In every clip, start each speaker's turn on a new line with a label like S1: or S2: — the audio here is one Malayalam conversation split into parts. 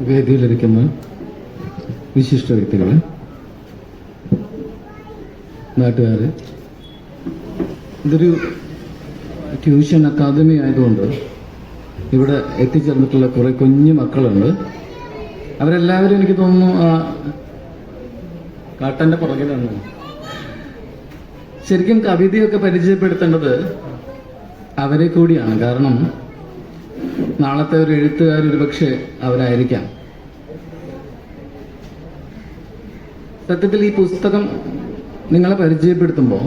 S1: വേദിയിലിരിക്കുന്ന വിശിഷ്ട വ്യക്തികളെ നാട്ടുകാരെ ഇതൊരു ട്യൂഷൻ അക്കാദമി ആയതുകൊണ്ട് ഇവിടെ എത്തിച്ചേർന്നിട്ടുള്ള കുറെ കുഞ്ഞു മക്കളുണ്ട്. അവരെല്ലാവരും എനിക്ക് തോന്നുന്നു ആ കാട്ടന്റെ പുറകിലാണ്. ശരിക്കും കവിതയൊക്കെ പരിചയപ്പെടുത്തേണ്ടത് അവരെ കൂടിയാണ്. കാരണം നാളത്തെ ഒരു എഴുത്തുകാർ ഒരു പക്ഷേ അവരായിരിക്കാം. സത്യത്തിൽ ഈ പുസ്തകം നിങ്ങളെ പരിചയപ്പെടുത്തുമ്പോൾ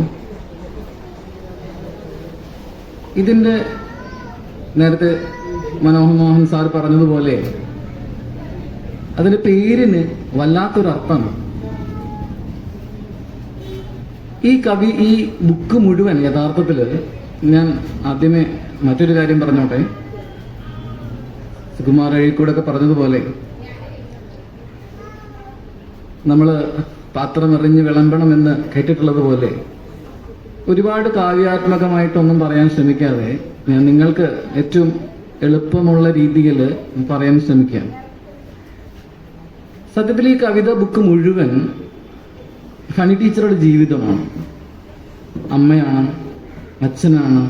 S1: ഇതിന്റെ നേരത്തെ മനോഹർ മോഹൻ സാർ പറഞ്ഞതുപോലെ അതിന്റെ പേരിന് വല്ലാത്തൊരർത്ഥം. ഈ കവി ഈ ബുക്ക് മുഴുവൻ യഥാർത്ഥത്തിൽ ഞാൻ ആദ്യമേ മറ്റൊരു കാര്യം പറഞ്ഞോട്ടെ. സുകുമാർ അഴീക്കൂടൊക്കെ പറഞ്ഞതുപോലെ നമ്മൾ പാത്രം പാത്രമെറിഞ്ഞ് വിളമ്പണമെന്ന് കേട്ടിട്ടുള്ളത് പോലെ ഒരുപാട് കാവ്യാത്മകമായിട്ടൊന്നും പറയാൻ ശ്രമിക്കാതെ ഞാൻ നിങ്ങൾക്ക് ഏറ്റവും എളുപ്പമുള്ള രീതിയിൽ പറയാൻ ശ്രമിക്കാം. സത്യത്തിൽ ഈ കവിത ബുക്ക് മുഴുവൻ ഹണി ടീച്ചറുടെ ജീവിതമാണ്. അമ്മയാണ് അച്ഛനാണ്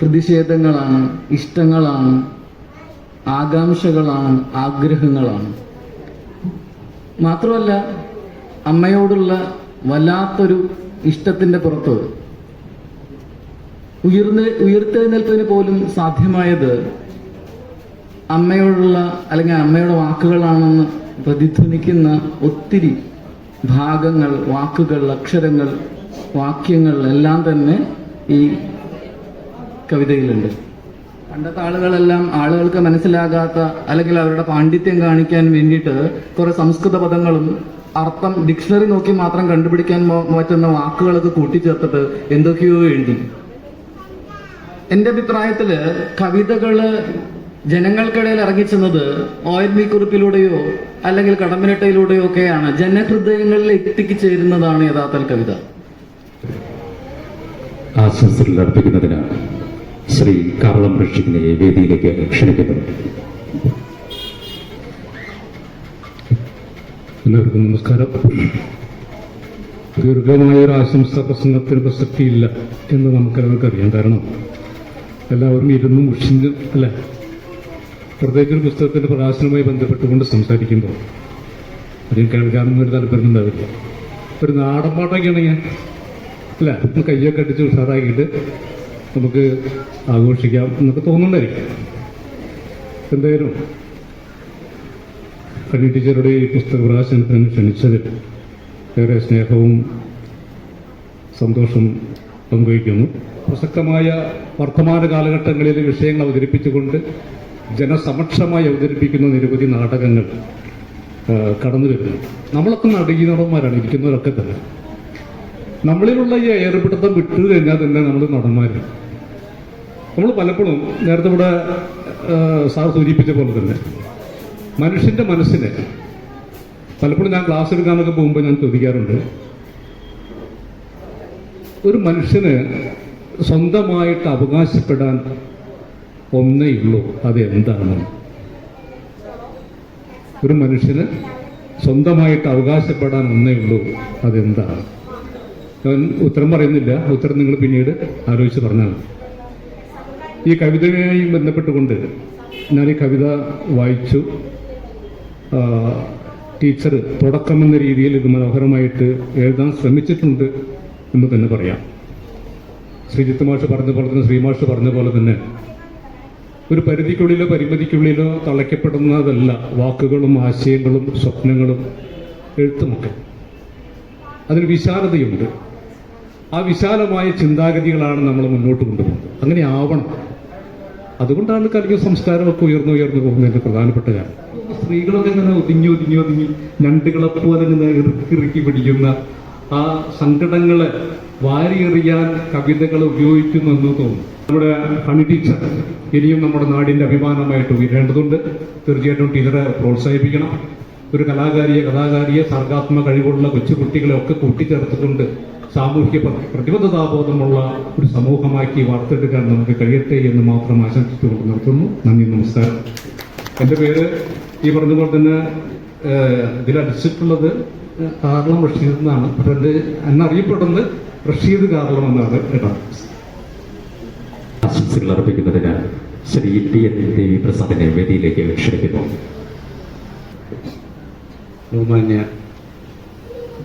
S1: പ്രതിഷേധങ്ങളാണ് ഇഷ്ടങ്ങളാണ് ആകാംക്ഷകളാണ് ആഗ്രഹങ്ങളാണ്. മാത്രമല്ല അമ്മയോടുള്ള വല്ലാത്തൊരു ഇഷ്ടത്തിന്റെ പുറത്ത് ഉയർന്ന് ഉയർത്തെഴുന്നേൽപ്പിന് പോലും സാധ്യമായത് അമ്മയോടുള്ള അല്ലെങ്കിൽ അമ്മയുടെ വാക്കുകളാണെന്ന് പ്രതിധ്വനിക്കുന്ന ഒത്തിരി ഭാഗങ്ങൾ വാക്കുകൾ അക്ഷരങ്ങൾ വാക്യങ്ങൾ എല്ലാം തന്നെ ഈ കവിതയിലുണ്ട്. പണ്ടത്തെ ആളുകളെല്ലാം ആളുകൾക്ക് മനസ്സിലാകാത്ത അല്ലെങ്കിൽ അവരുടെ പാണ്ഡിത്യം കാണിക്കാൻ വേണ്ടിയിട്ട് കുറെ സംസ്കൃത പദങ്ങളും അർത്ഥം ഡിക്ഷണറി നോക്കി മാത്രം കണ്ടുപിടിക്കാൻ പറ്റുന്ന വാക്കുകളൊക്കെ കൂട്ടിച്ചേർത്തിട്ട് എന്തൊക്കെയോ എഴുതി. എന്റെ അഭിപ്രായത്തിൽ കവിതകൾ ജനങ്ങൾക്കിടയിൽ ഇറങ്ങിച്ചെന്നത് ഒ എൻ വി കുറിപ്പിലൂടെയോ അല്ലെങ്കിൽ കടമ്പിനട്ടയിലൂടെയോ ഒക്കെയാണ്. ജനഹൃദയങ്ങളിൽ എത്തിച്ചേരുന്നതാണ് യഥാർത്ഥ കവിത.
S2: ആശംസകൾ അർപ്പിക്കുന്നതിന് ശ്രീ കാവളം റഷീദിനെ വേദിയിലേക്ക് ക്ഷണിക്കുന്നു
S3: എല്ലാവർക്കും നമസ്കാരം. ദീർഘമായ ഒരു ആശംസ പ്രസംഗത്തിന് പ്രസക്തിയില്ല എന്ന് നമുക്കെല്ലാവർക്കും അറിയാം. കാരണം എല്ലാവരും ഇരുന്നും ഉഷിഞ്ഞ് അല്ല? പ്രത്യേക ഒരു പുസ്തകത്തിന്റെ പ്രകാശനവുമായി ബന്ധപ്പെട്ടുകൊണ്ട് സംസാരിക്കുമ്പോൾ അതിൽ കേൾക്കാനൊന്നും ഒരു താല്പര്യം ഉണ്ടാവില്ല. ഒരു നാടൻ പാട്ടൊക്കെയാണ് ഞാൻ അല്ല? കയ്യൊക്കെ അടിച്ച് ഉഷാറാക്കിയിട്ട് നമുക്ക് ആഘോഷിക്കാം എന്നൊക്കെ തോന്നുന്നുണ്ടായിരിക്കും. എന്തായാലും കണ്ണി ടീച്ചറുടെ ഈ പുസ്തക പ്രകാശനത്തിന് ക്ഷണിച്ചതിൽ ഏറെ സ്നേഹവും സന്തോഷം പങ്കുവയ്ക്കുന്നു. പ്രസക്തമായ വർത്തമാന കാലഘട്ടങ്ങളിലെ വിഷയങ്ങൾ അവതരിപ്പിച്ചുകൊണ്ട് ജനസമക്ഷമായി അവതരിപ്പിക്കുന്ന നിരവധി നാടകങ്ങൾ കടന്നു വരുന്നു നമ്മളൊക്കെ നടീനടന്മാരാണ് ഇരിക്കുന്നവരൊക്കെ തന്നെ. നമ്മളിലുള്ള ഈ ഏർപ്പെടുത്തം വിട്ടു കഴിഞ്ഞാൽ തന്നെ നമ്മൾ നടന്മാര്. നമ്മൾ പലപ്പോഴും നേരത്തെ ഇവിടെ സാർ സൂചിപ്പിച്ച പോലെ തന്നെ മനുഷ്യന്റെ മനസ്സിനെ പലപ്പോഴും ഞാൻ ക്ലാസ് എടുക്കാനൊക്കെ പോകുമ്പോൾ ഞാൻ ചോദിക്കാറുണ്ട് ഒരു മനുഷ്യന് സ്വന്തമായിട്ട് അവകാശപ്പെടാൻ ഒന്നേ ഉള്ളൂ അത് എന്താണ് ഒരു മനുഷ്യന് സ്വന്തമായിട്ട് അവകാശപ്പെടാൻ ഒന്നേ ഉള്ളൂ അതെന്താണ്? ഞാൻ ഉത്തരം പറയുന്നില്ല. ഉത്തരം നിങ്ങൾ പിന്നീട് ആലോചിച്ച് പറഞ്ഞാൽ ഈ കവിതയുമായി ബന്ധപ്പെട്ടുകൊണ്ട് ഞാൻ ഈ കവിത വായിച്ചു. ടീച്ചർ തുടക്കമെന്ന രീതിയിൽ ഇത് മനോഹരമായിട്ട് എഴുതാൻ ശ്രമിച്ചിട്ടുണ്ട് എന്ന് തന്നെ പറയാം. ശ്രീജിത്ത് മാഷ് പറഞ്ഞ പോലെ തന്നെ ശ്രീമാഷ് പറഞ്ഞ പോലെ തന്നെ ഒരു പരിധിക്കുള്ളിലോ പരിമിതിക്കുള്ളിലോ തളയ്ക്കപ്പെടുന്നതല്ല വാക്കുകളും ആശയങ്ങളും സ്വപ്നങ്ങളും എഴുത്തുമൊക്കെ. അതിന് വിശാലതയുണ്ട്. ആ വിശാലമായ ചിന്താഗതികളാണ് നമ്മൾ മുന്നോട്ട് കൊണ്ടുപോകുന്നത്. അങ്ങനെ ആവണം. അതുകൊണ്ടാണ് കലിക സംസ്കാരമൊക്കെ ഉയർന്നു ഉയർന്നു പോകുന്നതിന്റെ പ്രധാനപ്പെട്ട കാര്യം സ്ത്രീകളൊക്കെ ഇങ്ങനെ ഒതുങ്ങി ഒതുങ്ങി ഒതുങ്ങി ഞണ്ടുകളെ പോലെ ഇങ്ങനെ ഇറുക്കി ഇറുക്കി പിടിക്കുന്ന ആ സങ്കടങ്ങളെ വാരിയെറിയാൻ കവിതകൾ ഉപയോഗിക്കുന്നു എന്ന് തോന്നുന്നു. നമ്മുടെ ഹണി ടീച്ചർ ഇനിയും നമ്മുടെ നാടിന്റെ അഭിമാനമായിട്ട് ഉയരേണ്ടതുണ്ട്. തീർച്ചയായിട്ടും ടീച്ചറെ പ്രോത്സാഹിപ്പിക്കണം. ഒരു കലാകാരിയെ കലാകാരിയെ സർഗാത്മക കഴിവുള്ള കൊച്ചുകുട്ടികളെ ഒക്കെ കൂട്ടിച്ചേർത്തുകൊണ്ട് സാമൂഹ്യ പ്ര- പ്രതിബദ്ധതാബോധമുള്ള ഒരു സമൂഹമാക്കി വാർത്തെടുക്കാൻ നമുക്ക് കഴിയട്ടെ എന്ന് മാത്രം ആശംസിച്ചുകൊണ്ട് നിർത്തുന്നു. നന്ദി നമസ്കാരം. എന്റെ പേര് ഈ പറഞ്ഞതുപോലെ തന്നെ ഇതിലടിച്ചിട്ടുള്ളത് കാരണം കാർളം റഷീദ് എന്നാണ്. പക്ഷെ എന്റെ എന്നെ അറിയപ്പെടുന്നത് റഷീദ് കാർളം എന്നാണ് കേട്ടോ.
S2: ആശംസകൾ അർപ്പിക്കുന്നതിന് ശ്രീ ടി എൻ ദേവി പ്രസാദിനെ വേദിയിലേക്ക് ക്ഷണിക്കുന്നു.
S4: ബഹുമാന്യ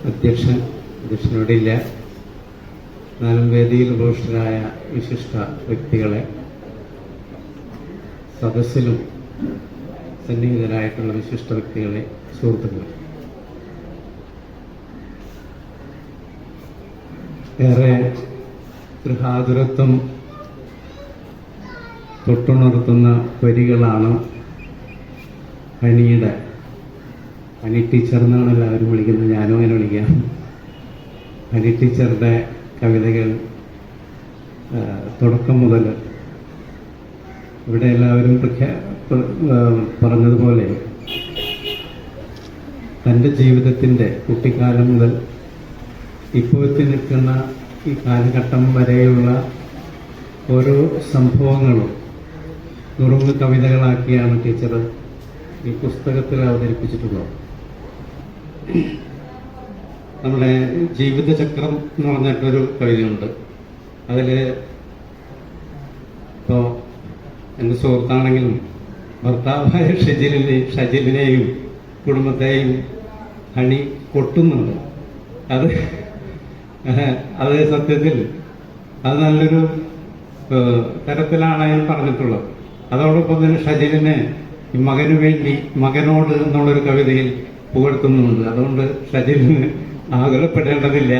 S4: അധ്യക്ഷൻ അധ്യക്ഷനോടില്ല. എന്നാലും വേദിയിൽ ഉപവിഷ്ടരായ വിശിഷ്ട വ്യക്തികളെ സദസ്സിലും സന്നിഹിതരായിട്ടുള്ള വിശിഷ്ട വ്യക്തികളെ സുഹൃത്തുക്കളെ. ഏറെ ഗൃഹാതുരത്വം തൊട്ടുണർത്തുന്ന വരികളാണ് അനിയുടെ. അനി ടീച്ചർ എന്നാണ് എല്ലാവരും വിളിക്കുന്നത്. ഞാനും അങ്ങനെ വിളിക്കാം. അനി ടീച്ചറുടെ കവിതകൾ തുടക്കം മുതൽ ഇവിടെ എല്ലാവരും പ്രഖ്യാ പറഞ്ഞതുപോലെ തന്റെ ജീവിതത്തിന്റെ കുട്ടിക്കാലം മുതൽ ഇപ്പോൾ എത്തി നിൽക്കുന്ന ഈ കാലഘട്ടം വരെയുള്ള ഓരോ സംഭവങ്ങളും നുറുങ്ങ് കവിതകളാക്കിയാണ് ടീച്ചർ ഈ പുസ്തകത്തിൽ അവതരിപ്പിച്ചിട്ടുള്ളത്. നമ്മുടെ ജീവിതചക്രം എന്ന് പറഞ്ഞിട്ടൊരു കവിതയുണ്ട്. അതിൽ ഇപ്പോൾ എന്റെ സുഹൃത്താണെങ്കിലും ഭർത്താവായ ഷജിലിനെ ഷജിലിനെയും കുടുംബത്തെയും ഹണി കൊട്ടുന്നുണ്ട്. അത് അത് സത്യത്തിൽ അത് നല്ലൊരു തരത്തിലാണ് അയാൾ പറഞ്ഞിട്ടുള്ളത്. അതോടൊപ്പം തന്നെ ഷജിലിനെ മകനു മകന് വേണ്ടി മകനോട് എന്നുള്ളൊരു കവിതയിൽ പുകഴ്ത്തുന്നുണ്ട് അതുകൊണ്ട് ഷജിലിന് ആകുലപ്പെടേണ്ടതില്ല.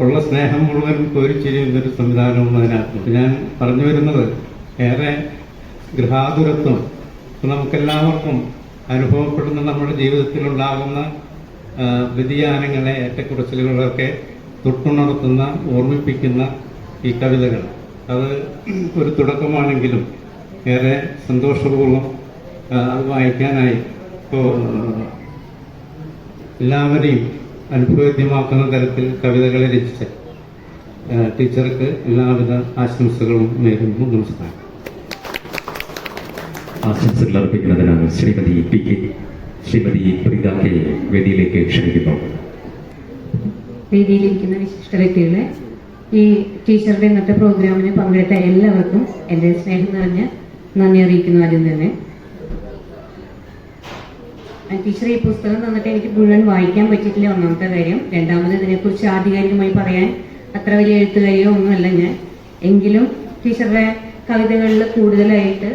S4: ഉള്ള സ്നേഹം മുഴുവൻ കോരിച്ചിരിയുന്നൊരു സംവിധാനവും അതിനകത്ത് ഞാൻ പറഞ്ഞു വരുന്നത് ഏറെ ഗൃഹാതുരത്വം. നമുക്കെല്ലാവർക്കും അനുഭവപ്പെടുന്ന നമ്മുടെ ജീവിതത്തിലുണ്ടാകുന്ന വ്യതിയാനങ്ങളെ ഏറ്റക്കുറച്ചിലുകളൊക്കെ തൊട്ടുണർത്തുന്ന ഓർമ്മിപ്പിക്കുന്ന ഈ കവിതകൾ. അത് ഒരു തുടക്കമാണെങ്കിലും ഏറെ സന്തോഷപൂർവം അത് വായിക്കാനായി. ഇപ്പോൾ എല്ലാവരെയും അനുഭവദ്യമാക്കുന്ന തരത്തിൽ കവിതകളെ രചിച്ച ടീച്ചർക്ക് എല്ലാവിധ ആശംസകളും നേരുന്നു. നമസ്കാരം.
S2: ആശംസകൾ അർപ്പിക്കുന്നതിന് Srimathi P K Srimathi Preetha K വേദിയിലേക്ക് ക്ഷണിക്കുന്നു.
S5: വേദിയിലിരിക്കുന്ന വിശിഷ്ട വ്യക്തികളെ ഈ ടീച്ചറുടെ ഇന്നത്തെ പ്രോഗ്രാമിന് പങ്കെടുത്ത എല്ലാവർക്കും എന്റെ സ്നേഹം നിറഞ്ഞ നന്ദി അറിയിക്കുന്നു ആദ്യം തന്നെ ടീച്ചർ ഈ പുസ്തകം തന്നിട്ട് എനിക്ക് മുഴുവൻ വായിക്കാൻ പറ്റിയിട്ടില്ല ഒന്നാമത്തെ കാര്യം. രണ്ടാമത് ഇതിനെക്കുറിച്ച് ആധികാരികമായി പറയാൻ അത്ര വലിയ എഴുത്തുകാരിയോ ഒന്നുമല്ല ഞാൻ. എങ്കിലും ടീച്ചറുടെ കവിതകളിൽ കൂടുതലായിട്ട്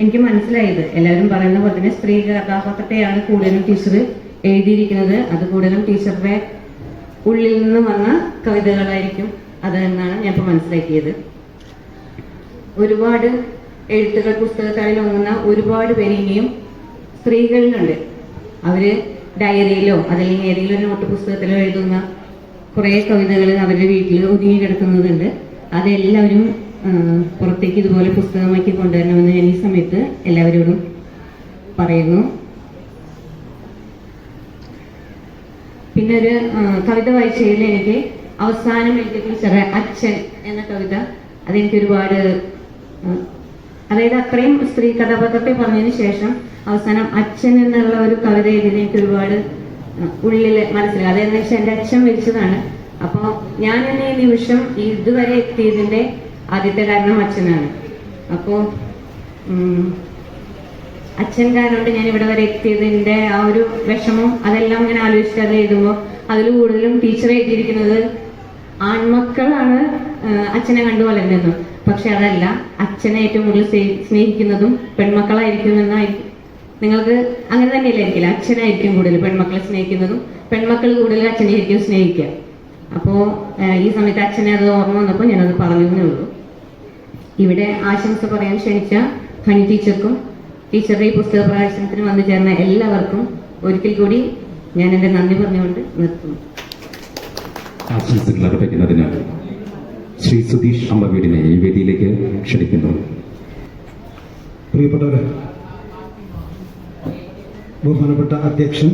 S5: എനിക്ക് മനസ്സിലായത് എല്ലാവരും പറയുന്ന പോലെ തന്നെ സ്ത്രീ കഥാപാത്രത്തെയാണ് കൂടുതലും ടീച്ചർ എഴുതിയിരിക്കുന്നത്. അത് കൂടുതലും ടീച്ചറുടെ ഉള്ളിൽ നിന്ന് വന്ന കവിതകളായിരിക്കും അത് എന്നാണ് ഞാൻ ഇപ്പോൾ മനസ്സിലാക്കിയത്. ഒരുപാട് എഴുത്തുകൾ പുസ്തകത്താളിൽ ഒങ്ങുന്ന ഒരുപാട് പേര് ഇനിയും സ്ത്രീകളിലുണ്ട്. അവർ ഡയറിയിലോ അതല്ലെങ്കിൽ ഏതെങ്കിലും ഒരു നോട്ട് പുസ്തകത്തിലോ എഴുതുന്ന കുറേ കവിതകൾ അവരുടെ വീട്ടിൽ ഒതുങ്ങി കിടക്കുന്നതുണ്ട്. അതെല്ലാവരും പുറത്തേക്ക് ഇതുപോലെ പുസ്തകമാക്കി കൊണ്ടുവരണമെന്ന് ഞാൻ ഈ സമയത്ത് എല്ലാവരോടും പറയുന്നു. പിന്നെ ഒരു കവിത വായിച്ചതിൽ എനിക്ക് അവസാനം എനിക്ക് ടീച്ചറെ അച്ഛൻ എന്ന കവിത അതെനിക്ക് ഒരുപാട് അതായത് അത്രയും സ്ത്രീ കഥാപാത്രത്തെ പറഞ്ഞതിന് ശേഷം അവസാനം അച്ഛൻ എന്നുള്ള ഒരു കവിത എനിക്ക് ഒരുപാട് ഉള്ളിൽ മനസ്സിലായി. അതെന്ന് വെച്ചാൽ എന്റെ അച്ഛൻ മരിച്ചതാണ്. അപ്പോൾ ഞാൻ എന്നെ ഈ നിമിഷം ഇതുവരെ എത്തിയതിന്റെ ആദ്യത്തെ കാരണം അച്ഛനാണ്. അപ്പോൾ അച്ഛൻ കാരണം ഞാൻ ഇവിടെ വരെ എത്തിയതിന്റെ ആ ഒരു വിഷമം അതെല്ലാം ഞാൻ ആലോചിച്ചിട്ട് അത് എഴുതുമ്പോൾ അതിൽ കൂടുതലും ടീച്ചർ എഴുതിയിരിക്കുന്നത് ആൺമക്കളാണ് അച്ഛനെ കണ്ടു വളരുന്നതും. പക്ഷെ അതല്ല അച്ഛനെ ഏറ്റവും കൂടുതൽ സ്നേഹിക്കുന്നതും പെൺമക്കളായിരിക്കും എന്നായിരിക്കും നിങ്ങൾക്ക് അങ്ങനെ തന്നെയല്ലേ ആയിരിക്കില്ല അച്ഛനായിരിക്കും കൂടുതൽ പെൺമക്കളെ സ്നേഹിക്കുന്നതും പെൺമക്കൾ കൂടുതൽ അച്ഛനെയായിരിക്കും സ്നേഹിക്കുക. അപ്പോൾ ഈ സമയത്ത് അച്ഛനെ അത് ഓർമ്മ വന്നപ്പോൾ ഞാനത് പറഞ്ഞു ഉള്ളൂ. ഇവിടെ ആശംസ പറയാൻ ക്ഷണിച്ച ഹണി ടീച്ചർക്കും ടീച്ചറുടെ ഈ പുസ്തക പ്രകാശനത്തിന് വന്നു ചേർന്ന എല്ലാവർക്കും ഒരിക്കൽ കൂടി ഞാൻ എന്റെ നന്ദി പറഞ്ഞുകൊണ്ട് നിർത്തുന്നു.
S2: ആശംസകൾ അർപ്പിക്കുന്നതിന് ശ്രീ സുധീഷ് അമ്പവീടിനെ ഈ വേദിയിലേക്ക് ക്ഷണിക്കുന്നു.
S6: പ്രിയപ്പെട്ടവരെ ബഹുമാനപ്പെട്ട അധ്യക്ഷൻ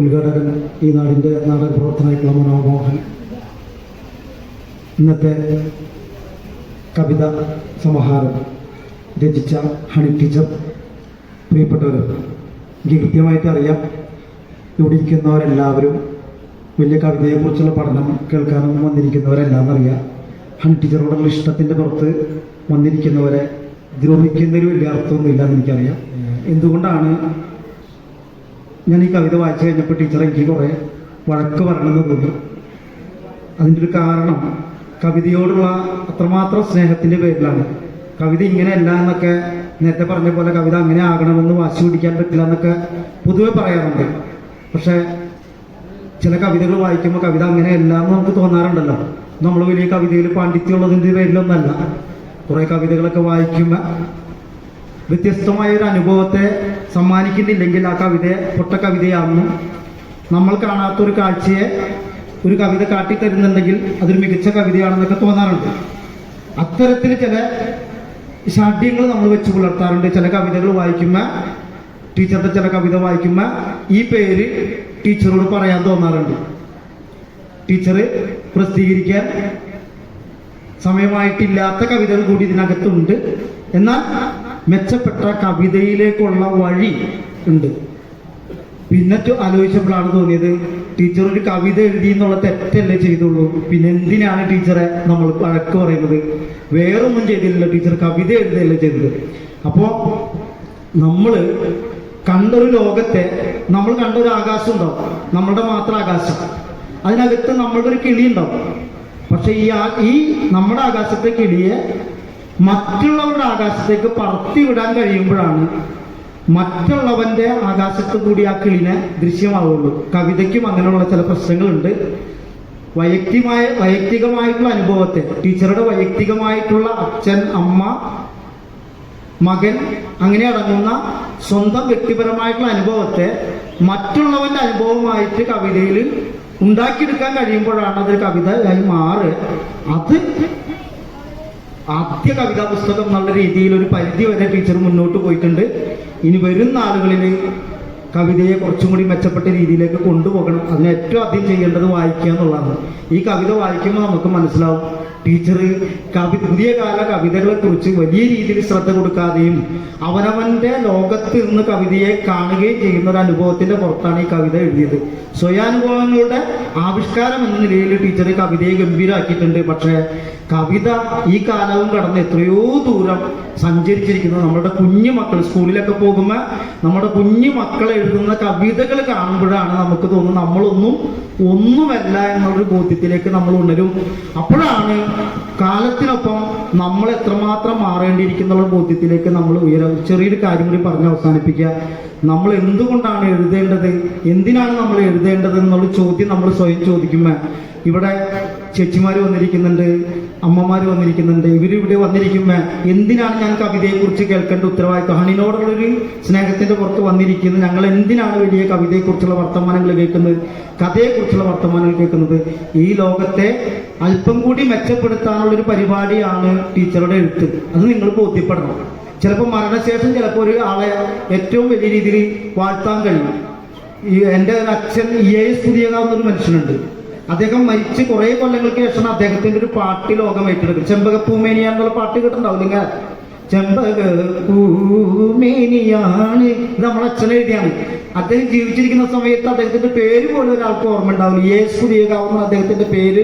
S6: ഉദ്ഘാടകൻ ഈ നാടിന്റെ നാടക പ്രവർത്തനമായിട്ടുള്ള മനോമോഹൻ. ഇന്നത്തെ കവിത സമാഹാരം രചിച്ച ഹണി ടീച്ചർ. പ്രിയപ്പെട്ടവർ എനിക്ക് കൃത്യമായിട്ട് അറിയാം. ഇവിടെ ഇരിക്കുന്നവരെല്ലാവരും വലിയ കവിതയെക്കുറിച്ചുള്ള പഠനം കേൾക്കാനൊന്നും വന്നിരിക്കുന്നവരെല്ലാം അറിയാം ഹൺ ടീച്ചറോടുള്ള ഇഷ്ടത്തിന്റെ പുറത്ത് വന്നിരിക്കുന്നവരെ ദ്രോഹിക്കുന്നൊരു വലിയ അർത്ഥമൊന്നും ഇല്ലാന്ന് എനിക്കറിയാം. എന്തുകൊണ്ടാണ് ഞാൻ ഈ കവിത വായിച്ചു കഴിഞ്ഞപ്പോൾ ടീച്ചർ എനിക്ക് കുറേ വഴക്ക് പറയണമെന്ന് തോന്നി അതിന്റെ ഒരു കാരണം കവിതയോടുള്ള അത്രമാത്രം സ്നേഹത്തിന്റെ പേരിലാണ്. കവിത ഇങ്ങനെയല്ല എന്നൊക്കെ നേരത്തെ പറഞ്ഞ പോലെ കവിത അങ്ങനെ ആകണമെന്ന് വാശി പിടിക്കാൻ പറ്റില്ല എന്നൊക്കെ പൊതുവെ പറയാറുണ്ട്. പക്ഷേ ചില കവിതകൾ വായിക്കുമ്പോൾ കവിത അങ്ങനെയല്ല എന്ന് നമുക്ക് തോന്നാറുണ്ടല്ലോ. നമ്മൾ വലിയ കവിതയിൽ പാണ്ഡിത്യമുള്ളതിന്റെ പേരിലൊന്നല്ല. കുറേ കവിതകളൊക്കെ വായിക്കുമ്പോൾ വ്യത്യസ്തമായ ഒരു അനുഭവത്തെ സമ്മാനിക്കുന്നില്ലെങ്കിൽ ആ കവിതയെ പൊട്ട കവിതയാണെന്നും നമ്മൾ കാണാത്ത ഒരു കാഴ്ചയെ ഒരു കവിത കാട്ടിത്തരുന്നുണ്ടെങ്കിൽ അതൊരു മികച്ച കവിതയാണെന്നൊക്കെ തോന്നാറുണ്ട്. അത്തരത്തിൽ ചില ഷാഢ്യങ്ങൾ നമ്മൾ വെച്ച് പുലർത്താറുണ്ട്. ചില കവിതകൾ വായിക്കുമ്പോൾ ടീച്ചറുടെ ചില കവിത വായിക്കുമ്പോൾ ഈ പേര് ടീച്ചറോട് പറയാൻ തോന്നാറുണ്ട്. ടീച്ചർ പ്രസിദ്ധീകരിക്കാൻ സമയമായിട്ടില്ലാത്ത കവിതകൾ കൂടി ഇതിനകത്തുണ്ട്. എന്നാൽ മെച്ചപ്പെട്ട കവിതയിലേക്കുള്ള വഴി ഉണ്ട്. പിന്നെ ആലോചിച്ചപ്പോഴാണ് തോന്നിയത് ടീച്ചർ ഒരു കവിത എഴുതി എന്നുള്ള തെറ്റല്ലേ ചെയ്തുള്ളൂ. പിന്നെ എന്തിനാണ് ടീച്ചറെ നമ്മൾ വഴക്ക് പറയുന്നത്? വേറൊന്നും ചെയ്തില്ലല്ലോ ടീച്ചർ കവിത എഴുതുകയല്ലേ ചെയ്തത്? അപ്പോൾ നമ്മൾ കണ്ടൊരു ലോകത്തെ നമ്മൾ കണ്ടൊരു ആകാശം ഉണ്ടാവും നമ്മളുടെ മാത്രം ആകാശം. അതിനകത്ത് നമ്മളുടെ ഒരു കിളി ഉണ്ടാവും പക്ഷെ ഈ ഈ നമ്മുടെ ആകാശത്തെ കിളിയെ മറ്റുള്ളവരുടെ ആകാശത്തേക്ക് പറത്തി വിടാൻ കഴിയുമ്പോഴാണ് മറ്റുള്ളവന്റെ ആകാശത്ത് കൂടി ആ കിളിനെ ദൃശ്യമാവുള്ളൂ. കവിതയ്ക്കും അങ്ങനെയുള്ള ചില പ്രശ്നങ്ങളുണ്ട്. വൈയക്തികമായ വൈയക്തികമായിട്ടുള്ള അനുഭവത്തെ ടീച്ചറുടെ വൈയക്തികമായിട്ടുള്ള അച്ഛൻ അമ്മ മകൻ അങ്ങനെ അടങ്ങുന്ന സ്വന്തം വ്യക്തിപരമായിട്ടുള്ള അനുഭവത്തെ മറ്റുള്ളവന്റെ അനുഭവമായിട്ട് കവിതയിൽ ഉണ്ടാക്കിയെടുക്കാൻ കഴിയുമ്പോഴാണ് അതൊരു കവിതയായി മാറ്. അത് ആദ്യ കവിതാ പുസ്തകം എന്നുള്ള രീതിയിൽ ഒരു പരിധി വരെ ടീച്ചർ മുന്നോട്ട് പോയിട്ടുണ്ട്. ഇനി വരും നാളുകളിൽ കവിതയെ കുറച്ചും കൂടി മെച്ചപ്പെട്ട രീതിയിലേക്ക് കൊണ്ടുപോകണം. അതിന് ഏറ്റവും ആദ്യം ചെയ്യേണ്ടത് വായിക്കുക എന്നുള്ളതാണ്. ഈ കവിത വായിക്കുമ്പോൾ നമുക്ക് മനസ്സിലാവും ടീച്ചർ കവി പുതിയ കാല കവിതകളെ കുറിച്ച് വലിയ രീതിയിൽ ശ്രദ്ധ കൊടുക്കാതെയും അവനവന്റെ ലോകത്ത് നിന്ന് കവിതയെ കാണുകയും ചെയ്യുന്ന ഒരു അനുഭവത്തിന്റെ പുറത്താണ് ഈ കവിത എഴുതിയത്. സ്വയാനുഭവങ്ങളുടെ ആവിഷ്കാരം എന്ന നിലയിൽ ടീച്ചർ കവിതയെ ഗംഭീരാക്കിയിട്ടുണ്ട്. പക്ഷേ കവിത ഈ കാലവും കടന്ന് എത്രയോ ദൂരം സഞ്ചരിച്ചിരിക്കുന്നത് നമ്മുടെ കുഞ്ഞു മക്കൾ സ്കൂളിലൊക്കെ പോകുമ്പോൾ നമ്മുടെ കുഞ്ഞു മക്കൾ എഴുതുന്ന കവിതകൾ കാണുമ്പോഴാണ് നമുക്ക് തോന്നുന്നത് നമ്മളൊന്നും ഒന്നുമല്ല എന്നുള്ളൊരു ബോധ്യത്തിലേക്ക് നമ്മൾ ഉണരും. അപ്പോഴാണ് കാലത്തിനൊപ്പം നമ്മൾ എത്രമാത്രം മാറേണ്ടിയിരിക്കുന്നുള്ള ബോധ്യത്തിലേക്ക് നമ്മൾ ഉയരാം. ചെറിയൊരു കാര്യം കൂടി പറഞ്ഞ് അവസാനിപ്പിക്കുക. നമ്മൾ എന്തുകൊണ്ടാണ് എഴുതേണ്ടത്? എന്തിനാണ് നമ്മൾ എഴുതേണ്ടത് എന്നുള്ള ചോദ്യം നമ്മൾ സ്വയം ചോദിക്കുമ്പോൾ ഇവിടെ ചേച്ചിമാർ വന്നിരിക്കുന്നുണ്ട് അമ്മമാർ വന്നിരിക്കുന്നുണ്ട്. ഇവരിവിടെ വന്നിരിക്കുമ്പോൾ എന്തിനാണ് ഞാൻ കവിതയെക്കുറിച്ച് കേൾക്കേണ്ട ഉത്തരവാദിത്വം? ഹണിനോടുള്ളൊരു സ്നേഹത്തിന്റെ പുറത്ത് വന്നിരിക്കുന്നത് ഞങ്ങൾ എന്തിനാണ് വലിയ കവിതയെക്കുറിച്ചുള്ള വർത്തമാനങ്ങൾ കേൾക്കുന്നത്? കഥയെക്കുറിച്ചുള്ള വർത്തമാനങ്ങൾ കേൾക്കുന്നത്. ഈ ലോകത്തെ അല്പം കൂടി മെച്ചപ്പെടുത്താനുള്ള ഒരു പരിപാടിയാണ് ടീച്ചറുടെ എഴുത്ത്. അത് നിങ്ങൾ ബോധ്യപ്പെടണം. ചിലപ്പോൾ മരണശേഷം ചിലപ്പോൾ ഒരു ആളെ ഏറ്റവും വലിയ രീതിയിൽ വാഴ്ത്താൻ കഴിയും. ഈ എന്റെ അച്ഛൻ ഇ എ എസ് പുതിയകാവുന്ന ഒരു മനുഷ്യനുണ്ട്. അദ്ദേഹം മരിച്ച് കുറെ കൊല്ലങ്ങൾക്ക് ശേഷം അദ്ദേഹത്തിന്റെ ഒരു പാട്ട് ലോകം ഏറ്റെടുക്കും ചെമ്പകപ്പൂമേനിയ എന്നുള്ള പാട്ട് കിട്ടുന്നുണ്ടാവും നിങ്ങൾ ചെമ്പകപ്പൂമേനിയാണ് ഇത് നമ്മളെ അച്ഛൻ എഴുതിയാണ്. അദ്ദേഹം ജീവിച്ചിരിക്കുന്ന സമയത്ത് അദ്ദേഹത്തിന്റെ പേര് പോലും ഒരാൾക്ക് ഓർമ്മ ഉണ്ടാവില്ല യേശു എസ് അദ്ദേഹത്തിന്റെ പേര്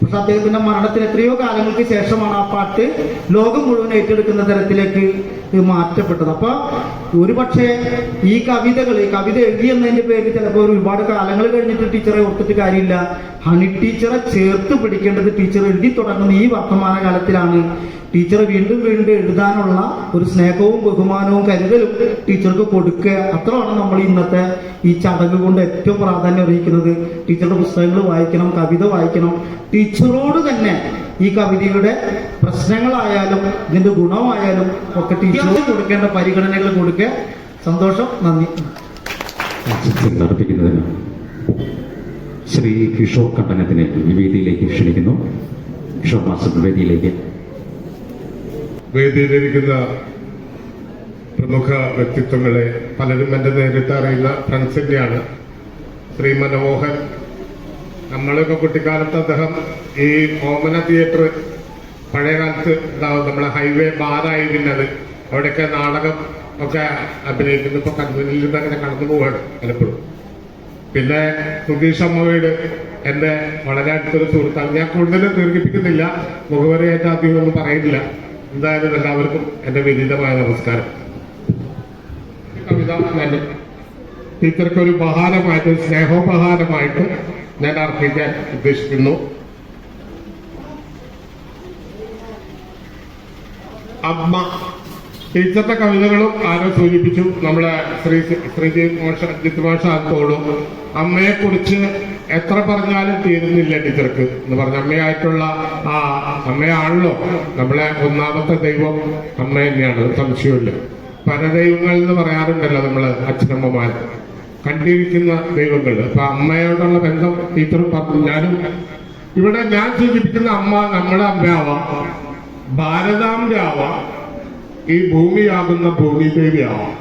S6: പക്ഷെ അദ്ദേഹത്തിന്റെ മരണത്തിന് എത്രയോ കാലങ്ങൾക്ക് ശേഷമാണ് ആ പാട്ട് ലോകം മുഴുവൻ ഏറ്റെടുക്കുന്ന തരത്തിലേക്ക് മാറ്റപ്പെട്ടത്. അപ്പൊ ഒരു പക്ഷേ ഈ കവിതകൾ കവിത എഴുതി എന്നതിന്റെ പേരിൽ ചിലപ്പോൾ ഒരുപാട് കാലങ്ങൾ കഴിഞ്ഞിട്ട് ടീച്ചറെ ഓർത്തിട്ട് കാര്യമില്ല. ഹണി ടീച്ചറെ ചേർത്ത് പിടിക്കേണ്ടത് ടീച്ചർ എഴുതി തുടങ്ങുന്ന ഈ വർത്തമാന കാലത്തിലാണ് ടീച്ചർ വീണ്ടും വീണ്ടും എഴുതാനുള്ള ഒരു സ്നേഹവും ബഹുമാനവും കരുതലും ടീച്ചർക്ക് കൊടുക്കുക. അത്രയാണ് നമ്മൾ ഇന്നത്തെ ഈ ചടങ്ങ് കൊണ്ട് ഏറ്റവും പ്രാധാന്യം അറിയിക്കുന്നത് ടീച്ചറുടെ പുസ്തകങ്ങൾ വായിക്കണം കവിത വായിക്കണം. ടീച്ചറോട് തന്നെ ഈ കവിതയുടെ പ്രശ്നങ്ങളായാലും ഇതിന്റെ ഗുണമായാലും ഒക്കെ ടീച്ചറോട് കൊടുക്കേണ്ട പരിഗണനകൾ കൊടുക്കുക. സന്തോഷം. നന്ദി.
S2: ആശംസകൾ ശ്രീ കിഷോർ കണ്ടനത്തിനെ ഈ വേദിയിലേക്ക് ക്ഷണിക്കുന്നു. കിഷോർ മാസ്റ്റർ വേദിയിലേക്ക്
S7: വേദിയിലിരിക്കുന്ന പ്രമുഖ വ്യക്തിത്വങ്ങളെ പലരും എന്റെ നേരിട്ട് അറിയുന്ന ഫ്രണ്ട്സ് ശ്രീ മനമോഹൻ നമ്മളൊക്കെ കുട്ടിക്കാലത്ത് അദ്ദേഹം ഈ ഓമന തിയേറ്റർ പഴയ കാലത്ത് ഉണ്ടാവും നമ്മളെ ഹൈവേ ബാറായി പിന്നത് അവിടെയൊക്കെ നാടകം ഒക്കെ അഭിനയിക്കുന്നു. ഇപ്പൊ കണ്ണൂരിൽ നിന്ന് അങ്ങനെ കടന്നു പോവാണ് പലപ്പോഴും. പിന്നെ സുധീഷ് അമ്മവീട് എന്റെ വളരെ അടുത്തൊരു സുഹൃത്താണ്. ഞാൻ കൂടുതൽ ദീർഘിപ്പിക്കുന്നില്ല. മുഖവരയായിട്ട് അധികം ഒന്നും പറയുന്നില്ല എന്തായാലും എല്ലാവർക്കും എന്റെ വിനീതമായ നമസ്കാരം കവിത ടീച്ചർക്ക് ഒരു ഉപഹാരമായിട്ട് സ്നേഹോപഹാരമായിട്ട് ഞാൻ അർപ്പിക്കാൻ ഉദ്ദേശിക്കുന്നു അമ്മ ടീച്ചറുടെ കവിതകളും ആരോ സൂചിപ്പിച്ചു നമ്മളെ ശ്രീ ശ്രീജിത് മോഷ ജിത് മോഷ അത്തോളും അമ്മയെ കുറിച്ച് എത്ര പറഞ്ഞാലും തീരുന്നില്ല ടീച്ചർക്ക് എന്ന് പറഞ്ഞ അമ്മയായിട്ടുള്ള ആ അമ്മയാണല്ലോ നമ്മളെ ഒന്നാമത്തെ ദൈവം അമ്മ തന്നെയാണ് സംശയമില്ല സംശയമില്ല പരദൈവങ്ങൾ എന്ന് പറയാറുണ്ടല്ലോ നമ്മൾ അച്ഛനമ്മമാർ കണ്ടിരിക്കുന്ന ദൈവങ്ങൾ. അപ്പൊ അമ്മയോടുള്ള ബന്ധം ടീച്ചർ പറഞ്ഞു ഞാനും ഇവിടെ ഞാൻ സൂചിപ്പിക്കുന്ന അമ്മ നമ്മുടെ അമ്മയാവാം ഭാരതാംബ ആവാം ഈ ഭൂമിയാകുന്ന ഭൂമി ദേവി ആവാം.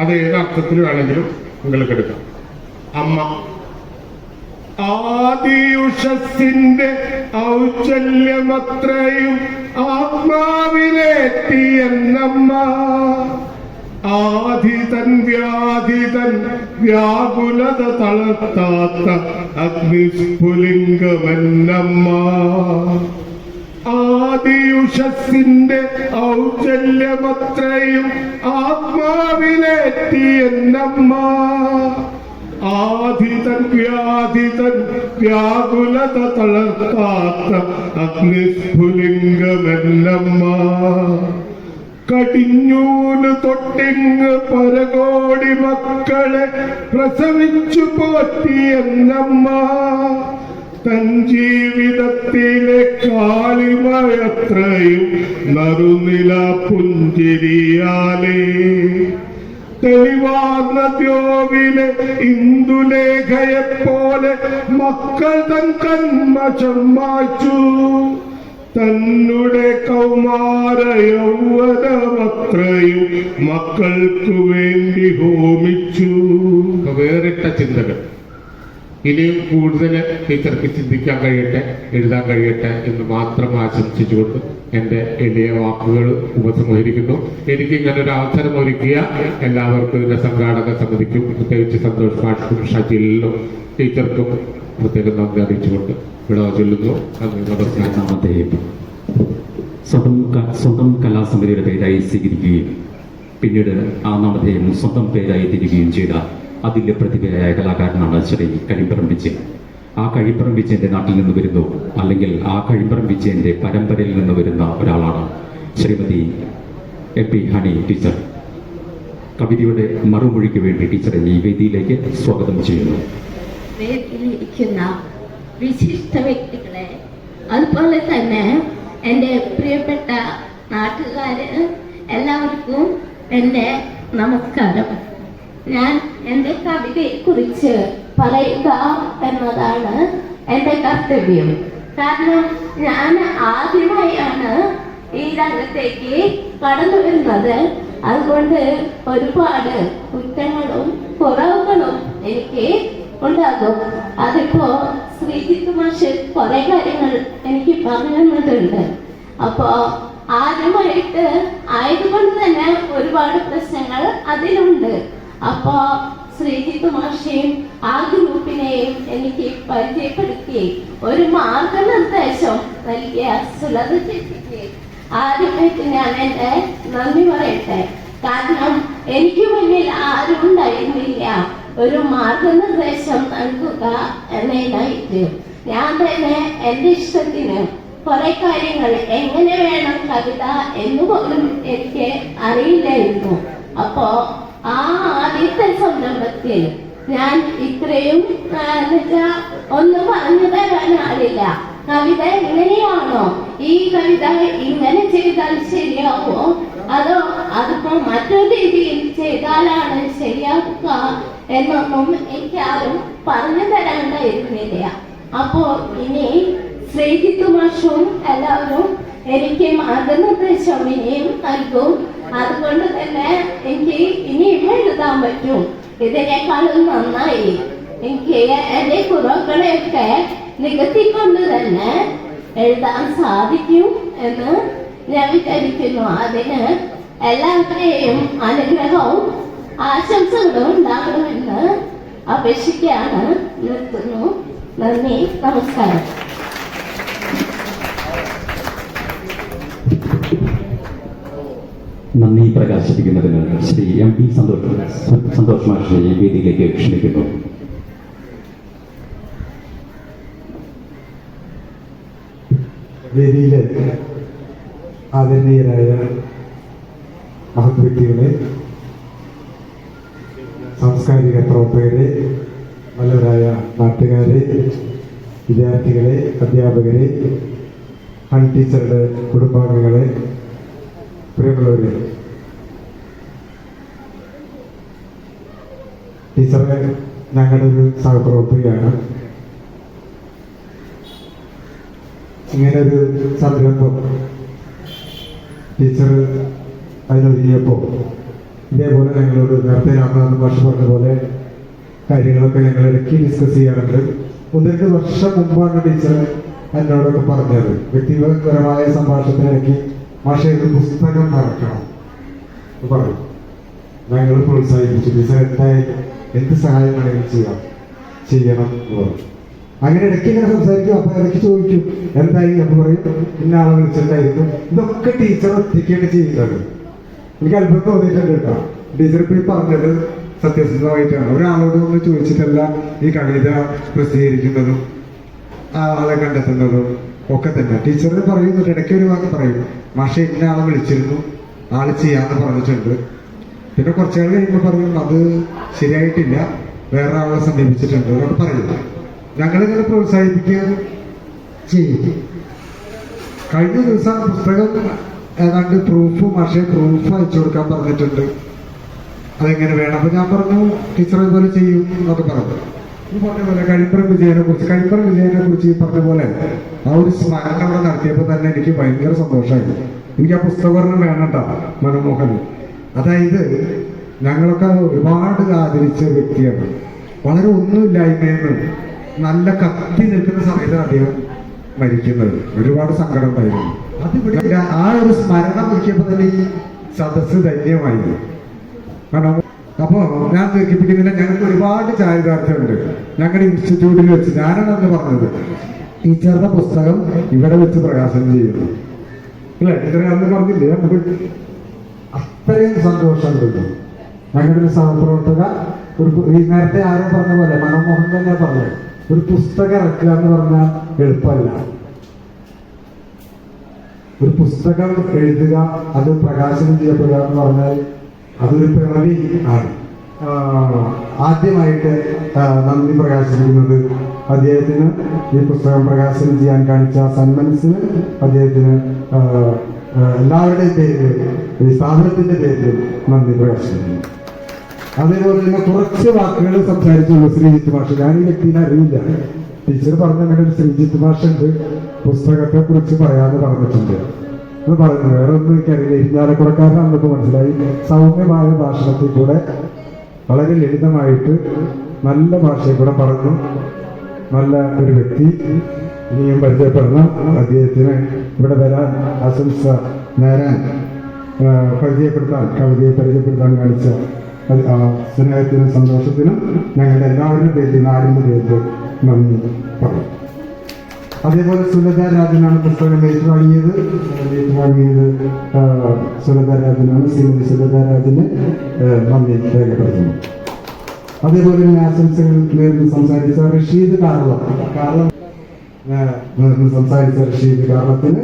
S7: അത് ഏത് അർത്ഥത്തിൽ വേണമെങ്കിലും നിങ്ങൾക്ക് എടുക്കാം. അമ്മ ആദിയുഷസിന്റെ ഔചല്യമത്രയും ആത്മാവിലേറ്റി എന്നമ്മ. ആധിതൻ വ്യാധിതൻ വ്യാകുലത തളർത്താത്ത അഗ്നിസ്ഫുലിംഗമെന്നമ്മ. ആദിയുഷസിന്റെ ഔചല്യമത്രയും ആത്മാവിലേറ്റി ആധിതൻ വ്യാധിതൻ വ്യാകുലത തളർത്താത്ത അഗ്നിസ്ഫുലിംഗമെല്ലമ്മ. കടിഞ്ഞൂന് തൊട്ടിങ് പരകോടി മക്കളെ പ്രസവിച്ചു പോറ്റിയെന്നമ്മ. തൻ ജീവിതത്തിലെ കാളിമയത്രയും നറുനില പുഞ്ചിരിയാലേ. തെളിവാർന്ന ദ്യോവിലെ ഇന്ദുലേഖയെപ്പോലെ മക്കൾ തൻ കന്മശം മായ്ച്ചു തന്നുടെ കൗമാര യൗവനമത്രയും മക്കൾക്കു വേണ്ടി ഹോമിച്ചു. വേറിട്ട ചിന്തകൾ. ഇനിയും കൂടുതൽ ടീച്ചർക്ക് ചിന്തിക്കാൻ കഴിയട്ടെ എഴുതാൻ കഴിയട്ടെ എന്ന് മാത്രം ആശംസിച്ചുകൊണ്ട് എന്റെ എളിയ വാക്കുകൾ ഉപസംഹരിക്കുന്നു. എനിക്ക് ഇങ്ങനെ ഒരു അവസരം ഒരുക്കിയ എല്ലാവർക്കും ഇതിന്റെ സംഘാടക സമിതിക്കും പ്രത്യേകിച്ച് സന്തോഷ് മാഷ്ക്കും ഷജിലിനും ടീച്ചർക്കും പ്രത്യേകം നന്ദി അറിയിച്ചുകൊണ്ട് ഇവിടെ ചൊല്ലുന്നു നമസ്കാരം.
S2: സ്വന്തം സ്വന്തം കലാസമിതിയുടെ പേരായി സ്വീകരിക്കുകയും പിന്നീട് ആ നാമധേയം സ്വന്തം പേരായി തിരികുകയും ചെയ്ത അതിന്റെ പ്രതിഭയായ കലാകാരനാണ് ശ്രീ വിജയൻ ആ കഴിപ്പറം വിജയന്റെ നാട്ടിൽ നിന്ന് വരുന്നു. അല്ലെങ്കിൽ ആ കഴിപ്പറം വിജയന്റെ പരമ്പരയിൽ നിന്ന് വരുന്ന ഒരാളാണ് Srimathi A P Honey teacher. കവിതയുടെ മറുമൊഴിക്ക് വേണ്ടി ടീച്ചറെ ഈ വേദിയിലേക്ക് സ്വാഗതം ചെയ്യുന്നു.
S8: വിശിഷ്ട വ്യക്തികളെ അതുപോലെ തന്നെ എന്റെ പ്രിയപ്പെട്ട നാട്ടുകാര് എല്ലാവർക്കും എന്റെ നമസ്കാരം. ഞാൻ എന്റെ കവിതയെ കുറിച്ച് പറയുക എന്നതാണ് എന്റെ കർത്തവ്യം. കാരണം ഞാൻ ആദ്യമായാണ് ഈ രംഗത്തേക്ക് കടന്നു വരുന്നത്. അതുകൊണ്ട് ഒരുപാട് കുറ്റങ്ങളും കുറവുകളും എനിക്ക് ഉണ്ടാകും. അതിപ്പോ ശ്രീജിത്ത് മാഷ് കുറെ കാര്യങ്ങൾ എനിക്ക് പറഞ്ഞു തന്നിട്ടുണ്ട്. അപ്പോ ആദ്യമായിട്ട് ആയതുകൊണ്ട് തന്നെ ഒരുപാട് പ്രശ്നങ്ങൾ അതിലുണ്ട്. അപ്പോ ശ്രീജിത്ത് മാഷയും ആ ഗ്രൂപ്പിനെയും എനിക്ക് പരിചയപ്പെടുത്തി ഒരു മാർഗനിർദ്ദേശം നൽകിയ സുലത ചേച്ചിക്ക്. ആദ്യമായിട്ട് ഞാൻ എന്റെ നന്ദി പറയട്ടെ. കാരണം എനിക്ക് മുന്നിൽ ആരും ഉണ്ടായിരുന്നില്ല. ഒരു മാർഗനിർദ്ദേശം നൽകുക എന്നതിനായിട്ട് ഞാൻ തന്നെ എന്റെ ഇഷ്ടത്തിന് കുറെ കാര്യങ്ങൾ എങ്ങനെ വേണം കവിത എന്ന് പോലും എനിക്ക് അറിയില്ലായിരുന്നു. അപ്പോ ആ ആദ്യത്തെ സംരംഭത്തിൽ ഞാൻ ഇത്രയും ഒന്നും പറഞ്ഞു തരാൻ ആളില്ല. കവിത എങ്ങനെയാണോ? ഈ കവിത ഇങ്ങനെ ചെയ്താൽ ശരിയാവോ? അതോ അതിപ്പോ മറ്റൊരു രീതിയിൽ ചെയ്താലാണ് ശരിയാക്കുക എന്നൊന്നും എനിക്ക് ആരും പറഞ്ഞു തരാണ്ടായിരുന്നില്ല. അപ്പോ ഇനി ശ്രീജിത്ത് മാഷും എല്ലാവരും എനിക്ക് മാർഗനിർദ്ദേശം ഇനിയും നൽകും. അതുകൊണ്ട് തന്നെ എനിക്ക് ഇനിയും എഴുതാൻ പറ്റും. ഇതിനേക്കാളും നന്നായി. എനിക്ക് എന്റെ കുറവുകളെയൊക്കെ നികത്തിക്കൊണ്ട് തന്നെ എഴുതാൻ സാധിക്കും എന്ന് ഞാൻ വിചാരിക്കുന്നു. അതിന് എല്ലാവരുടെയും അനുഗ്രഹവും ആശംസകളും ഉണ്ടാകണമെന്ന് അപേക്ഷിക്കുകയാണ്. നിർത്തുന്നു. നന്ദി. നമസ്കാരം.
S2: നന്ദി പ്രകാശിപ്പിക്കുന്നതിന് ശ്രീ എം പി സന്തോഷ് സന്തോഷ് മാഷിനെ വേദിയിലേക്ക് ക്ഷണിക്കുന്നു.
S9: വേദിയിലെ ആദരണീയരായ മഹത് വ്യക്തികളെ സാംസ്കാരിക പ്രവർത്തകരെ നല്ലവരായ നാട്ടുകാരെ വിദ്യാർത്ഥികളെ അധ്യാപകരെ ഹൺ ടീച്ചറുടെ കുടുംബാംഗങ്ങളെ പ്രിയമുള്ളവരെ ടീച്ചറെ ഞങ്ങളുടെ ഒരു സഹപ്രവർത്തകയാണ്. ഇങ്ങനെ ഒരു സംരംഭം ടീച്ചർ അതിനൊരുങ്ങിയപ്പോൾ ഇതേപോലെ ഞങ്ങളോട് നേരത്തെ രാമനാഥൻ ഭാഷ പറഞ്ഞ പോലെ കാര്യങ്ങളൊക്കെ ഞങ്ങൾ ഇടയ്ക്ക് ഡിസ്കസ് ചെയ്യാറുണ്ട്. ഒന്ന് രണ്ട് വർഷം മുമ്പാണ് ടീച്ചർ എന്നോടൊക്കെ പറഞ്ഞത്. വ്യക്തിപരമായ സംഭാഷണത്തിനിടയ്ക്ക് ഭാഷ ഇത് പുസ്തകം മറക്കണം. പറയും. ഞങ്ങൾ പ്രോത്സാഹിപ്പിച്ചു. ടീച്ചർ എന്ത്? സഹായം വേണമെങ്കിലും ചെയ്യാം. ചെയ്യണം എന്ന് പറഞ്ഞു. അങ്ങനെ ഇടയ്ക്ക് ഇങ്ങനെ സംസാരിക്കും. അപ്പൊ ഇടയ്ക്ക് ചോദിക്കും എന്തായി? എന്ന് പറയും ഇന്ന ആളെ വിളിച്ചിട്ടുണ്ടായിരുന്നു. ഇതൊക്കെ ടീച്ചർ ഒറ്റയ്ക്കാണ് ചെയ്യുന്നത്. എനിക്ക് അത്ഭുതം തോന്നിയിട്ടുണ്ട് കേട്ടോ. ടീച്ചർ ഇപ്പൊ ഈ പറഞ്ഞത് സത്യസന്ധമായിട്ടാണ്. ഒരാളോട് ഒന്ന് ചോദിച്ചിട്ടല്ല ഈ കവിത പ്രസിദ്ധീകരിക്കുന്നതും ആളെ കണ്ടെത്തുന്നതും. ഒക്കെ തന്നെ. ടീച്ചർ പറയുന്നുണ്ട് ഇടയ്ക്ക് ഒരു വാക്ക് പറയും. മാഷെ ഇന്ന ആളെ വിളിച്ചിരുന്നു. ആൾ ചെയ്യാന്ന് പറഞ്ഞിട്ടുണ്ട്. പിന്നെ കുറച്ചുനാൾ കഴിയുമ്പോൾ പറയും അത് ശരിയായിട്ടില്ല. വേറെ ആളെ സമീപിച്ചിട്ടുണ്ട് എന്നൊക്കെ പറയുന്നു ഞങ്ങളിങ്ങനെ പ്രോത്സാഹിപ്പിക്കുക ചെയ്യും. കഴിഞ്ഞ ദിവസം പുസ്തകം ഏതാണ്ട് പ്രൂഫ് മാഷെ പ്രൂഫ് അയച്ചു കൊടുക്കാൻ പറഞ്ഞിട്ടുണ്ട്. അതെങ്ങനെ വേണം? അപ്പൊ ഞാൻ പറഞ്ഞു ടീച്ചർ ഇതുപോലെ ചെയ്യും എന്നൊക്കെ പറഞ്ഞു. ഈ പറഞ്ഞ പോലെ കഴിപ്പറ വിജയനെ കുറിച്ച് കഴിപ്പറ വിജയനെ കുറിച്ച് ഈ പറഞ്ഞ പോലെ ആ ഒരു സ്മരണ അവിടെ നടത്തിയപ്പോൾ തന്നെ എനിക്ക് ഭയങ്കര സന്തോഷമായി. എനിക്ക് ആ പുസ്തകം വേണണ്ട മനമോഹൻ. അതായത് ഞങ്ങളൊക്കെ ഒരുപാട് ആദരിച്ച വ്യക്തിയാണ്. വളരെ ഒന്നുമില്ലായ്മയെന്ന് നല്ല കത്തി നിൽക്കുന്ന സമയത്താണ് അദ്ദേഹം മരിക്കുന്നത്. ഒരുപാട് സങ്കടം ഉണ്ടായിരുന്നു അതിവിടെ ആ ഒരു സ്മരണ നോക്കിയപ്പോൾ തന്നെ ഈ സദസ്സ് ധന്യമായിരുന്നു കാരണം അപ്പോ ഞാൻ ദീർഘിപ്പിക്കുന്നില്ല ഞങ്ങൾക്ക് ഒരുപാട് ചാരിതാർത്ഥ്യമുണ്ട്. ഞങ്ങളുടെ ഇൻസ്റ്റിറ്റ്യൂട്ടിൽ വെച്ച് ഞാനാണ് അന്ന് പറഞ്ഞത്. ടീച്ചറുടെ പുസ്തകം ഇവിടെ വെച്ച് പ്രകാശനം ചെയ്യുന്നു. അല്ലേ ടീച്ചറെ അന്ന് പറഞ്ഞില്ലേ? നമുക്ക് അത്രയും സന്തോഷമുണ്ട്. ഞങ്ങളുടെ ഒരു സഹപ്രവർത്തക ഒരു നേരത്തെ ആരും പറഞ്ഞ പോലെ മനമോഹൻ തന്നെ പറഞ്ഞത്. ഒരു പുസ്തകം ഇറക്കുക എന്ന് പറഞ്ഞാൽ എളുപ്പമല്ല. ഒരു പുസ്തകം എഴുതുക അത് പ്രകാശനം ചെയ്യപ്പെടുക എന്ന് പറഞ്ഞാൽ അതൊരു പിറവി ആണ്. ആദ്യമായിട്ട് നന്ദി പ്രകാശിപ്പിക്കുന്നത് അദ്ദേഹത്തിന് ഈ പുസ്തകം പ്രകാശനം ചെയ്യാൻ കാണിച്ച സന്മനസ്സിന് അദ്ദേഹത്തിന് എല്ലാവരുടെയും പേരിൽ ഈ സ്ഥാപനത്തിന്റെ പേരിൽ നന്ദി പ്രകാശിപ്പിക്കുന്നു. അതേപോലെ തന്നെ കുറച്ച് വാക്കുകൾ സംസാരിച്ചുള്ള ശ്രീജിത്ത് ഭാഷ ഞാൻ ഈ വ്യക്തിനെ അറിയില്ല. ടീച്ചർ പറഞ്ഞ അങ്ങനെ ഒരു ശ്രീജിത്ത് ഭാഷ ഉണ്ട് പുസ്തകത്തെ കുറിച്ച് പറയാതെ പറഞ്ഞിട്ടുണ്ട്. എന്ന് പറയുന്നത്. വേറെ ഒന്നും എനിക്കറിയില്ല ഇരിഞ്ഞാലക്കുടക്കാരനാണെന്നൊക്കെ മനസ്സിലായി. സൗമ്യമായ ഭാഷണത്തിൽ കൂടെ വളരെ ലളിതമായിട്ട് നല്ല ഭാഷയിൽ കൂടെ പറഞ്ഞു. നല്ല ഒരു വ്യക്തി. ഇനിയും പരിചയപ്പെടണം. അദ്ദേഹത്തിന് ഇവിടെ വരാൻ ആശംസ. നേരാൻ പരിചയപ്പെടുത്താൻ കവിതയെ പരിചയപ്പെടുത്താൻ കാണിച്ച സ്നേഹത്തിനും സന്തോഷത്തിനും ഞങ്ങളുടെ എല്ലാവരുടെയും പേരിൽ നാടിന്റെ പേരിൽ നന്ദി പറയും അതേപോലെ സുലത രാജനാണ് പുസ്തകം ഏറ്റുവാങ്ങിയത് ഏറ്റുവാങ്ങിയത് സുലത രാജനാണ്. ശ്രീമതി സുലത രാജന് നന്ദി രേഖപ്പെടുത്തുന്നു. അതേപോലെ തന്നെ ആശംസകൾ നേരിട്ട് സംസാരിച്ച റഷീദ് കാർള. കാർള സംസാരിച്ച റഷീദ് കാർളത്തിന്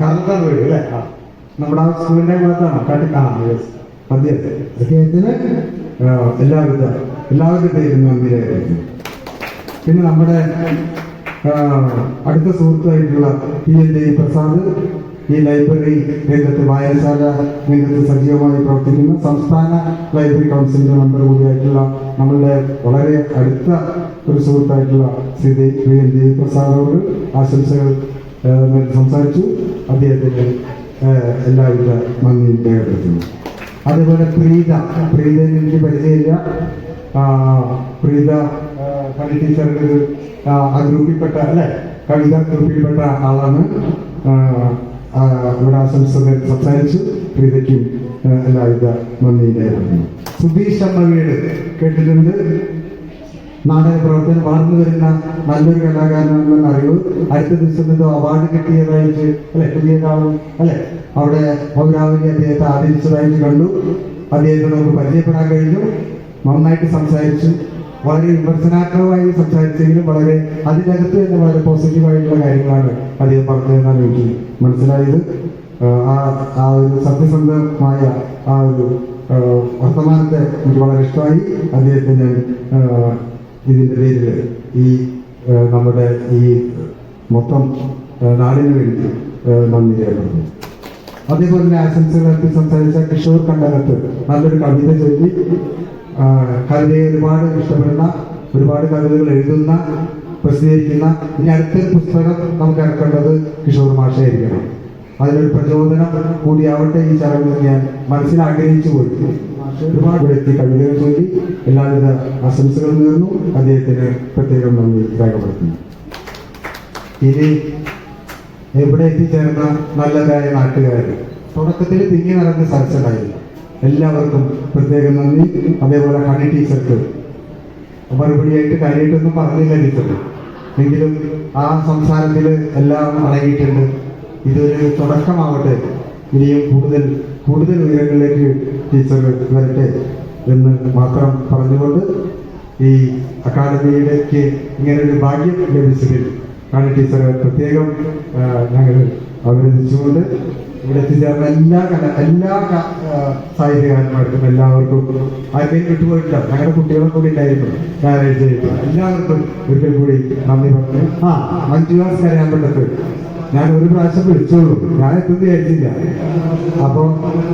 S9: കാർളത്താണ് വീട് അല്ലേ. നമ്മുടെ ആ സ്കൂളിന്റെ ഭാഗത്താണ്. കാട്ടി ആ yes. അദ്ദേഹത്തെ അദ്ദേഹത്തിന് എല്ലാവിധ എല്ലാവരുടെ പേരും നന്ദി രേഖപ്പെടുത്തുന്നു. പിന്നെ നമ്മുടെ അടുത്ത സുഹൃത്തായിട്ടുള്ള പി എൻ ഡി പ്രസാദ് ഈ ലൈബ്രറി രംഗത്ത് വായനശാല രംഗത്ത് സജീവമായി പ്രവർത്തിക്കുന്ന. സംസ്ഥാന ലൈബ്രറി കൗൺസിലിന്റെ മെമ്പർ കൂടിയായിട്ടുള്ള നമ്മളുടെ വളരെ അടുത്ത ഒരു സുഹൃത്തായിട്ടുള്ള ശ്രീ പി എൻ ഡി പ്രസാദോട് ആശംസകൾ സംസാരിച്ചു. അദ്ദേഹത്തിന് എല്ലാവിധ നന്ദി രേഖപ്പെടുത്തുന്നു. അതേപോലെ പ്രീത പ്രീതയെ എനിക്ക് പരിചയമില്ല. പ്രീത ആ, ടീച്ചറുടെ ആ, ഗ്രൂപ്പിൽപ്പെട്ട അല്ലെ? കവിത ഗ്രൂപ്പിൽപ്പെട്ട ആളാണ്. ഇവിടെ ആശംസകൾ സംസാരിച്ചു പ്രീതയ്ക്കും ഏഹ്, എല്ലാവിധ നന്ദി രേഖപ്പെടുത്തുന്നു സുധീഷ് അമ്മ വീട് കേട്ടിട്ടുണ്ട്. നാടക പ്രവർത്തനം വളർന്നു വരുന്ന നല്ലൊരു കലാകാരനാണെന്ന അറിവ് അടുത്ത ദിവസം എന്തോ അവാർഡ് കിട്ടിയതായിട്ട് അല്ലെ? പുതിയതാവും അല്ലെ? അവിടെ പൗരാവലി അദ്ദേഹത്തെ ആദരിച്ചതായിട്ട് കണ്ടു. അദ്ദേഹത്തെ നമുക്ക് പരിചയപ്പെടാൻ കഴിഞ്ഞു. നന്നായിട്ട് സംസാരിച്ചു. വളരെ വിമർശനാത്മകമായി സംസാരിച്ചെങ്കിലും വളരെ അതിനകത്ത് തന്നെ വളരെ പോസിറ്റീവായിട്ടുള്ള കാര്യങ്ങളാണ് അദ്ദേഹം പറഞ്ഞതെന്നാണ് എനിക്ക് മനസ്സിലായത്. ആ ആ ഒരു സത്യസന്ധമായ ആ ഒരു വർത്തമാനത്തെ എനിക്ക് വളരെ ഇഷ്ടമായി. അദ്ദേഹത്തെ ഞാൻ ഇതിന്റെ പേരിൽ ഈ നമ്മുടെ ഈ മൊത്തം നാടിനു വേണ്ടി നന്ദി രേഖപ്പെടുന്നു അതേപോലെ തന്നെ ആശംസകളെ സംസാരിച്ച കിഷോർ കണ്ടകത്ത് നല്ലൊരു കവിത ചൊല്ലി. കവിതയെ ഒരുപാട് ഇഷ്ടപ്പെടുന്ന ഒരുപാട് കവിതകൾ എഴുതുന്ന പ്രസിദ്ധീകരിക്കുന്ന ഇനി അടുത്ത പുസ്തകം നമുക്ക് ഇറക്കേണ്ടത് കിഷോർ മാഷായിരിക്കണം അതിനൊരു പ്രചോദനം കൂടിയാവട്ടെ ഈ ചടങ്ങ് ഞാൻ മനസ്സിൽ ആഗ്രഹിച്ചു പോയി. ഒരുപാട് വ്യക്തി കവിതകൾ ചൊല്ലി എല്ലാവിധ ആശംസകളും നേർന്നു. അദ്ദേഹത്തിന് പ്രത്യേകം നന്ദി രേഖപ്പെടുത്തുന്നു. ഇനി എവിടെ എത്തിച്ചേർന്ന നല്ലതായ നാട്ടുകാർ തുടക്കത്തിൽ തിങ്ങി നടന്ന സരസനായില്ല എല്ലാവർക്കും പ്രത്യേകം നന്ദി. അതേപോലെ ഹണി ടീച്ചർക്ക്. മറുപടിയായിട്ട് കാര്യമായിട്ടൊന്നും പറഞ്ഞില്ല ടീച്ചർ എങ്കിലും ആ സംസാരത്തിൽ എല്ലാം അടങ്ങിയിട്ടുണ്ട്. ഇതൊരു തുടക്കമാവട്ടെ. ഇനിയും കൂടുതൽ കൂടുതൽ ഉയരങ്ങളിലേക്ക് ടീച്ചർ വരട്ടെ എന്ന് മാത്രം പറഞ്ഞുകൊണ്ട് ഈ അക്കാദമിയിലേക്ക് ഇങ്ങനൊരു ഭാഗ്യം ലഭിച്ചതിൽ കാണി ടീച്ചറെ പ്രത്യേകം ഞങ്ങൾ അഭിനന്ദിച്ചുകൊണ്ട് ഇവിടെ എത്തിച്ചേർന്ന എല്ലാ കല എല്ലാ സാഹിത്യകാരന്മാർക്കും എല്ലാവർക്കും ആർക്കെയും വിട്ടുപോയിട്ടില്ല ഞങ്ങളുടെ കുട്ടികളും കൂടി ഉണ്ടായിരുന്നു. ഞായറാഴ്ച എല്ലാവർക്കും ഒരിക്കൽ കൂടി നന്ദി പറഞ്ഞു. ആ അഞ്ചു ക്ലാസ് പറ്റത്തു ഞാൻ ഒരു പ്രാവശ്യം വിളിച്ചോളൂ. ഞാൻ എത്തുന്ന വിചാരിച്ചില്ല. അപ്പൊ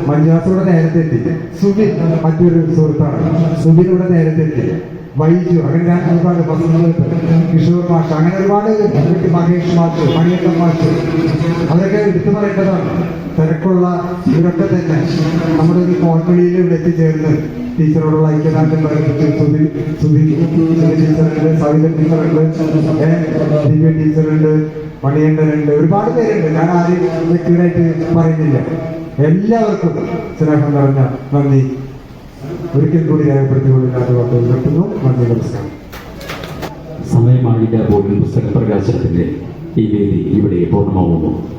S9: മഞ്ജുവാസ് ഇവിടെ നേരത്തെ എത്തി. സുബിൻ മറ്റൊരു സുഹൃത്താണ്. സുബിൻ ഇവിടെ നേരത്തെ എത്തി. വൈജു അങ്ങനെ ഒരുപാട് പത്രങ്ങൾ കിഷോർ മാഷ് അങ്ങനെ ഒരുപാട് കുട്ടി മഹേഷ് മാഷ് മണിയക്കൻ മാഷ് അതൊക്കെ എടുത്തു പറയേണ്ടതാണ്. തിരക്കുള്ള ഇവരൊക്കെ തന്നെ നമ്മുടെ ഒരു കോൺവെളിയിൽ ഇവിടെ എത്തിച്ചേർന്ന് ടീച്ചറോടുള്ള പ്രകടിപ്പിച്ച് സുധി സുധി സുധി ടീച്ചറുണ്ട് സവിത ടീച്ചറുണ്ട് ദിവ്യ ടീച്ചറുണ്ട് മണിയണ്ടനുണ്ട് ഒരുപാട് പേരുണ്ട്. ഞാൻ ആരും വ്യക്തികളായിട്ട് പറയുന്നില്ല. എല്ലാവർക്കും സ്നേഹം പറഞ്ഞ നന്ദി. ഒരിക്കൽ കൂടി രേഖപ്പെടുത്തിക്കൊണ്ട് വാർത്തകൾ നിർത്തുന്നു. നന്ദി നമസ്കാരം.
S2: സമയമായില്ല പോലും പുസ്തക പ്രകാശനത്തിന്റെ ഈ വേദി ഇവിടെ പൂർണമാവുന്നു.